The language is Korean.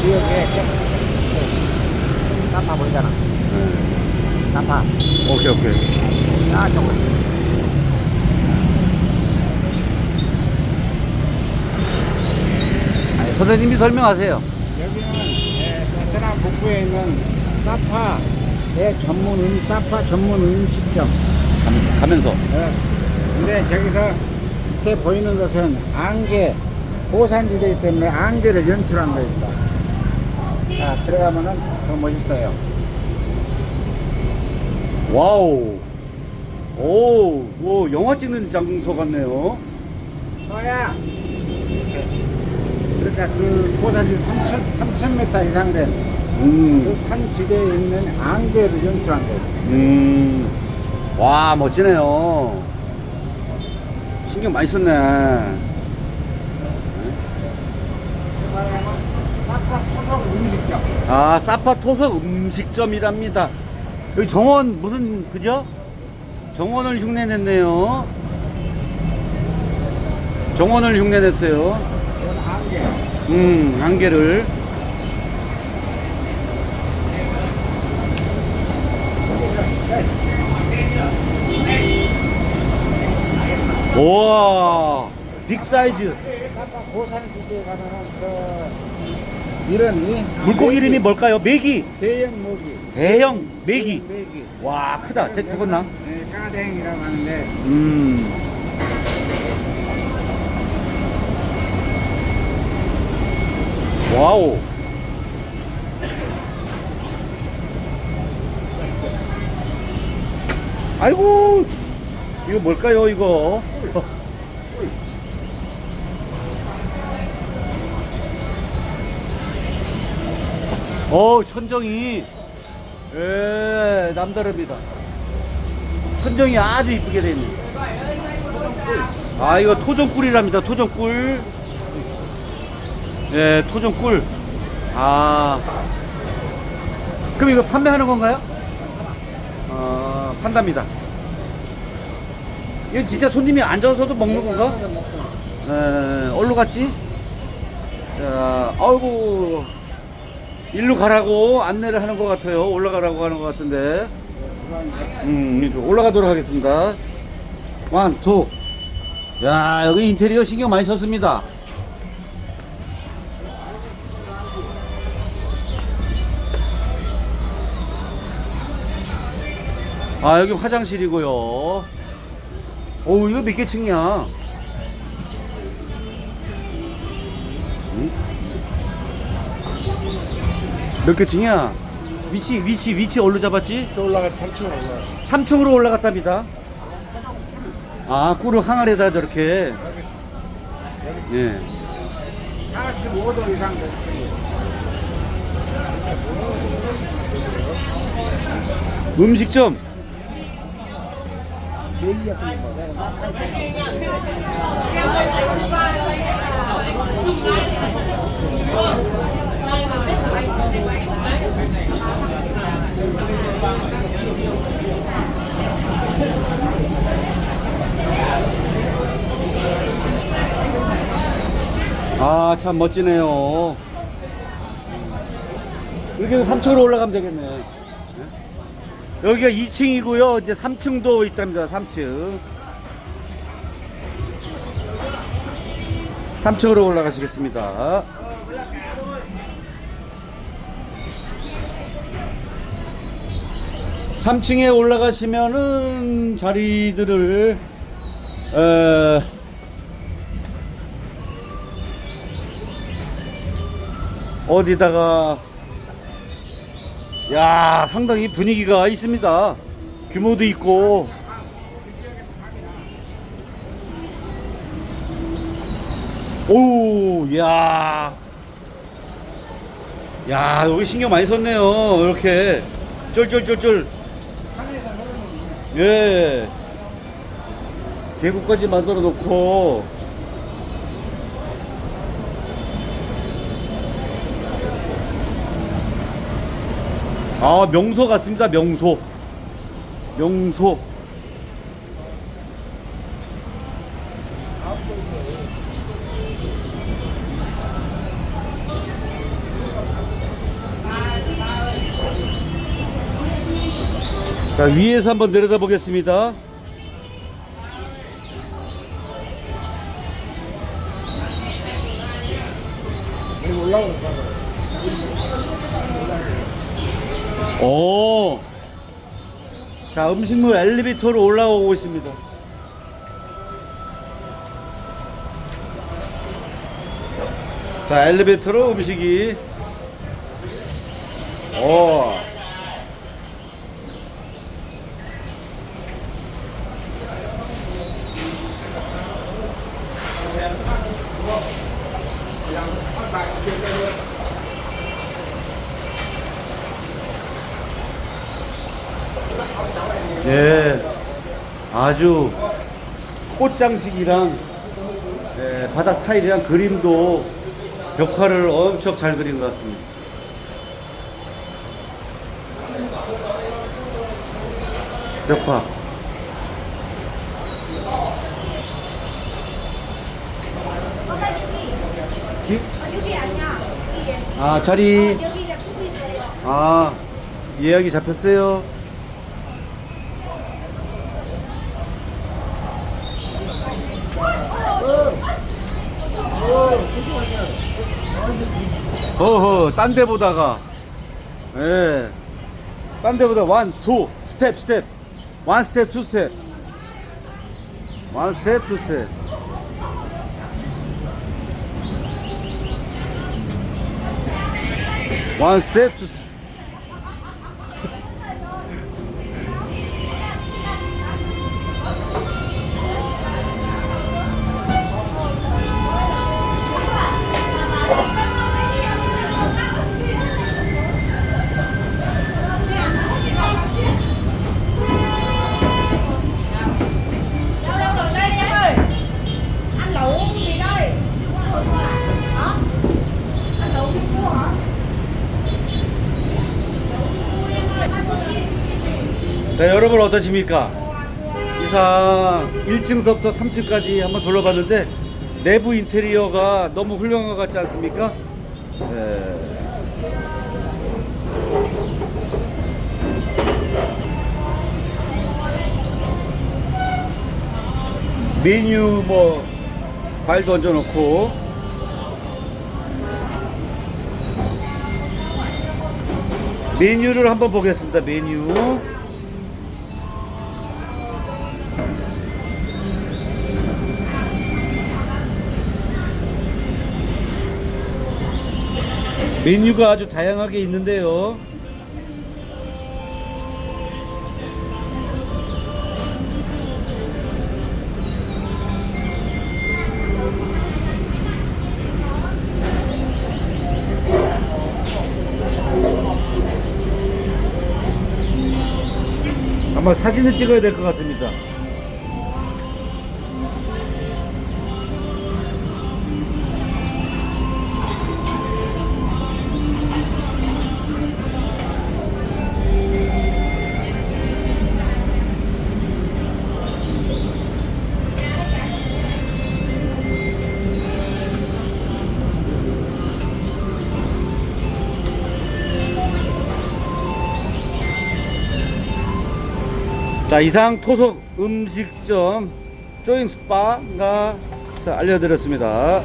지역에 나파 보이잖아. 네. 나파. 오케이, 오케이. 야, 저거. 아니, 선생님이 설명하세요. 여기는 예, 베트남 북부에 있는 사파 의 전문 음, 사파 전문 음식점. 가, 가면서. 예. 근데 저기서 밑에 보이는 것은 안개, 고산지대이기 때문에 안개를 연출한 거입니다. 자, 들어가면은 더 멋있어요. 와우. 오, 오, 영화 찍는 장소 같네요. 서야! 그러니까 그 고산지 3,000, 3,000m 이상 된 그 음, 산 지대에 있는 안개를 연출한 거예요. 음. 와, 멋지네요. 신경 많이 썼네. 사파 토속 음식점. 아, 사파 토속 음식점이랍니다. 여기 정원 무슨 그죠? 정원을 흉내냈네요. 정원을 흉내냈어요. 이건 안개. 음, 안개를. 우와, 빅 사이즈. 고산 가면은 그 이름이 물고기 이름이 뭘까요? 메기. 대형 모기. 대형 메기. 메기. 와, 크다. 쟤 죽었나? 네, 까댕이라고 하는데 음. 와우. 아이고, 이거 뭘까요, 이거? 어, 천정이, 예, 남다릅니다. 천정이 아주 이쁘게 돼 있네. 아, 이거 토종꿀이랍니다. 토종꿀. 예, 토종꿀. 아. 그럼 이거 판매하는 건가요? 아, 판답니다. 이거 진짜 손님이 앉아서도 먹는 건가? 에, 어디로 갔지? 자, 아이고. 일로 가라고 안내를 하는 것 같아요. 올라가라고 하는 것 같은데. 음, 올라가도록 하겠습니다. 원, 투. 야, 여기 인테리어 신경 많이 썼습니다. 아, 여기 화장실이고요. 오, 이거 몇 개 층이야? 몇 개 층이야? 위치, 위치, 위치 어디로 잡았지? 저 올라가서 3층 올라가서 3층으로 올라갔답니다. 아, 꿀을 항아리에다 저렇게. 예. 45도 이상 됐어요. 음식점. 메기 같은 거. 아, 참 멋지네요. 이렇게 해서 3층으로 올라가면 되겠네. 예? 여기가 2층이고요. 이제 3층도 있답니다. 3층. 3층으로 올라가시겠습니다. 삼층에 올라가시면은 자리들을 에, 어디다가 야 상당히 분위기가 있습니다. 규모도 있고. 오야. 야 여기 신경 많이 썼네요 이렇게. 쫄쫄쫄쫄 예. 계곡까지 만들어 놓고. 아 명소 같습니다 명소. 명소 자, 위에서 한번 내려다 보겠습니다. 오. 자, 음식물 엘리베이터로 올라오고 있습니다. 자, 엘리베이터로 음식이. 오. 예. 아주 꽃장식이랑 네, 바닥 타일이랑 그림도 벽화를 엄청 잘 그린 것 같습니다. 벽화. 기? 여기 아니야. 이게 아 자리 있어요. 아 예약이 잡혔어요. 어허 딴 데 보다가 예. 딴 데 보다 원, 투, 스텝, 스텝. 원 스텝, 투 스텝. 원 스텝, 투 스텝. 원 스텝, 투 스텝. 자, 여러분 어떠십니까? 이상 1층서부터 3층까지 한번 둘러봤는데 내부 인테리어가 너무 훌륭한 것 같지 않습니까? 네. 메뉴 뭐 과일도 얹어놓고 메뉴를 한번 보겠습니다. 메뉴. 메뉴가 아주 다양하게 있는데요. 아마 사진을 찍어야 될 것 같습니다. 자 이상 토속 음식점 쪼잉 스파가 알려드렸습니다.